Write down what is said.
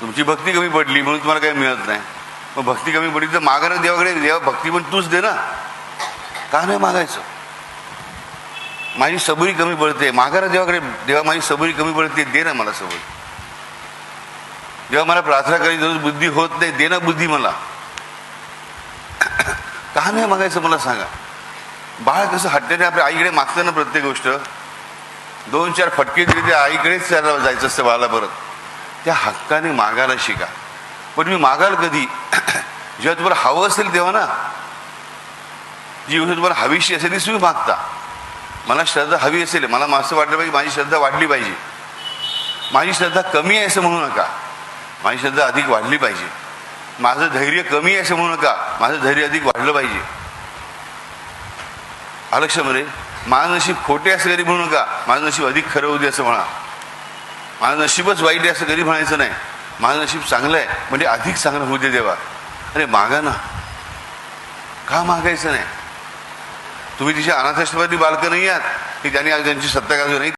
तुमची भक्ती कमी पडली म्हणून तुम्हाला काही मिळत नाही. मग भक्ती कमी पडली तर मागायला देवाकडे देवा भक्ती पण तूच दे ना. का नाही मागायचं? माझी सबुरी कमी पडते. मागायला देवाकडे देवा माझी सबुरी कमी पडते. दे ना मला सबुरी. जेव्हा मला प्रार्थना करायची जरूर बुद्धी होत नाही. दे ना बुद्धी मला. का नाही मागायचं मला सांगा? बाळ कसं हट्ट्याने आपल्या आईकडे मागतं ना प्रत्येक गोष्ट? दोन चार फटके दिले ते आईकडेच त्याला जायचं असतं बाळाला परत. त्या हक्काने मागायला शिका. पण मी मागाल कधी? जेव्हा तुम्हाला हवं असेल तेव्हा ना. जी गोष्ट तुम्हाला हवीशी असेल ती तुम्ही मागता. मला श्रद्धा हवी असेल मला असं वाटलं पाहिजे माझी श्रद्धा वाढली पाहिजे. माझी श्रद्धा कमी आहे असं म्हणू नका. माझी श्रद्धा अधिक वाढली पाहिजे. माझं धैर्य कमी आहे असं म्हणू नका. माझं धैर्य अधिक वाढलं पाहिजे. आलक्षमध्ये माझं नशीब खोटे असेल तरी म्हणू नका. माझं नशीब अधिक खरं होती असं म्हणा. माझं नशीबच वाईट आहे असं कधी म्हणायचं नाही. माझं नशीब चांगलं आहे म्हणजे अधिक चांगलं होऊ दे देवा. अरे मागा ना. का मागायचं नाही? तुम्ही तिच्या अनाथाश्रमातली बालकं नाही आहात की ज्यांनी आज त्यांची सत्ता गाजू नाही